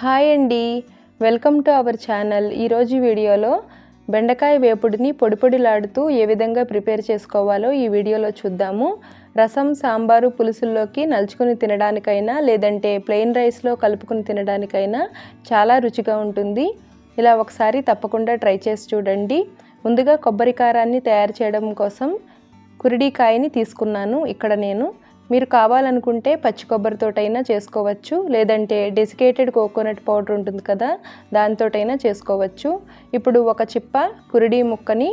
Hi అండి. Welcome to our channel. ఈరోజు వీడియోలో బెండకాయ వేపుడిని పొడి పొడిలాడుతూ ఏ విధంగా ప్రిపేర్ చేసుకోవాలో ఈ వీడియోలో చూద్దాము. రసం సాంబారు పులుసుల్లోకి నలుచుకుని తినడానికైనా లేదంటే ప్లెయిన్ రైస్లో కలుపుకుని తినడానికైనా చాలా రుచిగా ఉంటుంది. ఇలా ఒకసారి తప్పకుండా ట్రై చేసి చూడండి. ముందుగా కొబ్బరి కారాన్ని తయారు చేయడం కోసం కురిడికాయని తీసుకున్నాను. ఇక్కడ నేను మీరు కావాలనుకుంటే పచ్చి కొబ్బరితోటైనా చేసుకోవచ్చు లేదంటే డెసికేటెడ్ కోకోనట్ పౌడర్ ఉంటుంది కదా దానితోటైనా చేసుకోవచ్చు. ఇప్పుడు ఒక చిప్ప కురిడి ముక్కని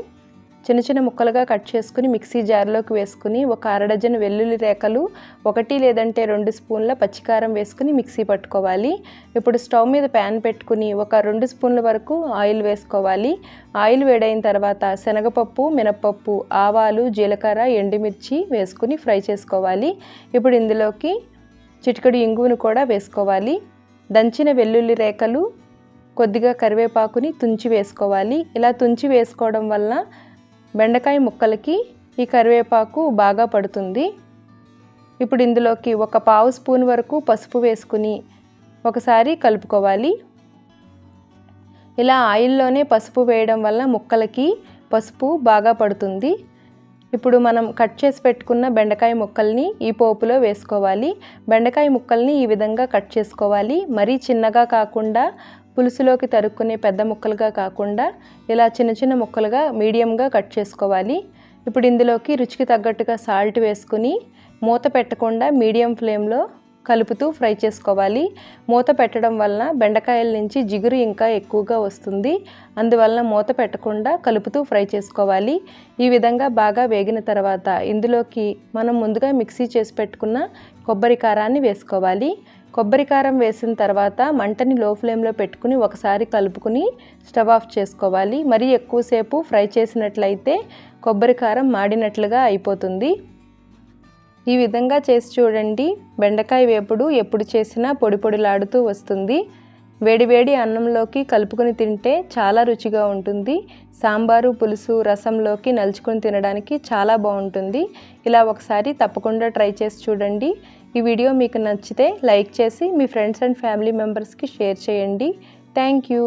చిన్న చిన్న ముక్కలుగా కట్ చేసుకుని మిక్సీ జార్లోకి వేసుకుని ఒక అర డజన్ వెల్లుల్లి రేఖలు ఒకటి లేదంటే రెండు స్పూన్ల పచ్చికారం వేసుకుని మిక్సీ పట్టుకోవాలి. ఇప్పుడు స్టవ్ మీద ప్యాన్ పెట్టుకుని ఒక రెండు స్పూన్ల వరకు ఆయిల్ వేసుకోవాలి. ఆయిల్ వేడైన తర్వాత శనగపప్పు మినప్పప్పు ఆవాలు జీలకర్ర ఎండుమిర్చి వేసుకుని ఫ్రై చేసుకోవాలి. ఇప్పుడు ఇందులోకి చిటికడు ఇంగువను కూడా వేసుకోవాలి. దంచిన వెల్లుల్లి రేఖలు కొద్దిగా కరివేపాకుని తుంచి వేసుకోవాలి. ఇలా తుంచి వేసుకోవడం వల్ల బెండకాయ ముక్కలకి ఈ కరివేపాకు బాగా పడుతుంది. ఇప్పుడు ఇందులోకి ఒక పావు స్పూన్ వరకు పసుపు వేసుకుని ఒకసారి కలుపుకోవాలి. ఇలా ఆయిల్లోనే పసుపు వేయడం వల్ల ముక్కలకి పసుపు బాగా పడుతుంది. ఇప్పుడు మనం కట్ చేసి పెట్టుకున్న బెండకాయ ముక్కల్ని ఈ పోపులో వేసుకోవాలి. బెండకాయ ముక్కల్ని ఈ విధంగా కట్ చేసుకోవాలి. మరీ చిన్నగా కాకుండా పులుసులోకి తరుక్కునే పెద్ద ముక్కలుగా కాకుండా ఇలా చిన్న చిన్న ముక్కలుగా మీడియంగా కట్ చేసుకోవాలి. ఇప్పుడు ఇందులోకి రుచికి తగ్గట్టుగా సాల్ట్ వేసుకుని మూత పెట్టకుండా మీడియం ఫ్లేమ్లో కలుపుతూ ఫ్రై చేసుకోవాలి. మూత పెట్టడం వలన బెండకాయల నుంచి జిగురు ఇంకా ఎక్కువగా వస్తుంది. అందువలన మూత పెట్టకుండా కలుపుతూ ఫ్రై చేసుకోవాలి. ఈ విధంగా బాగా వేగిన తర్వాత ఇందులోకి మనం ముందుగా మిక్సీ చేసి పెట్టుకున్న కొబ్బరి కారాన్ని వేసుకోవాలి. కొబ్బరి కారం వేసిన తర్వాత మంటని లో ఫ్లేమ్లో పెట్టుకుని ఒకసారి కలుపుకుని స్టవ్ ఆఫ్ చేసుకోవాలి. మరీ ఎక్కువసేపు ఫ్రై చేసినట్లయితే కొబ్బరి కారం మాడినట్లుగా అయిపోతుంది. ఈ విధంగా చేసి చూడండి. బెండకాయ వేపుడు ఎప్పుడు చేసినా పొడి పొడిలాడుతూ వస్తుంది. వేడివేడి అన్నంలోకి కలుపుకొని తింటే చాలా రుచిగా ఉంటుంది. సాంబారు పులుసు రసంలోకి నలుచుకొని తినడానికి చాలా బాగుంటుంది. ఇలా ఒకసారి తప్పకుండా ట్రై చేసి చూడండి. ఈ వీడియో మీకు నచ్చితే లైక్ చేసి మీ ఫ్రెండ్స్ అండ్ ఫ్యామిలీ మెంబర్స్కి షేర్ చేయండి. Thank you.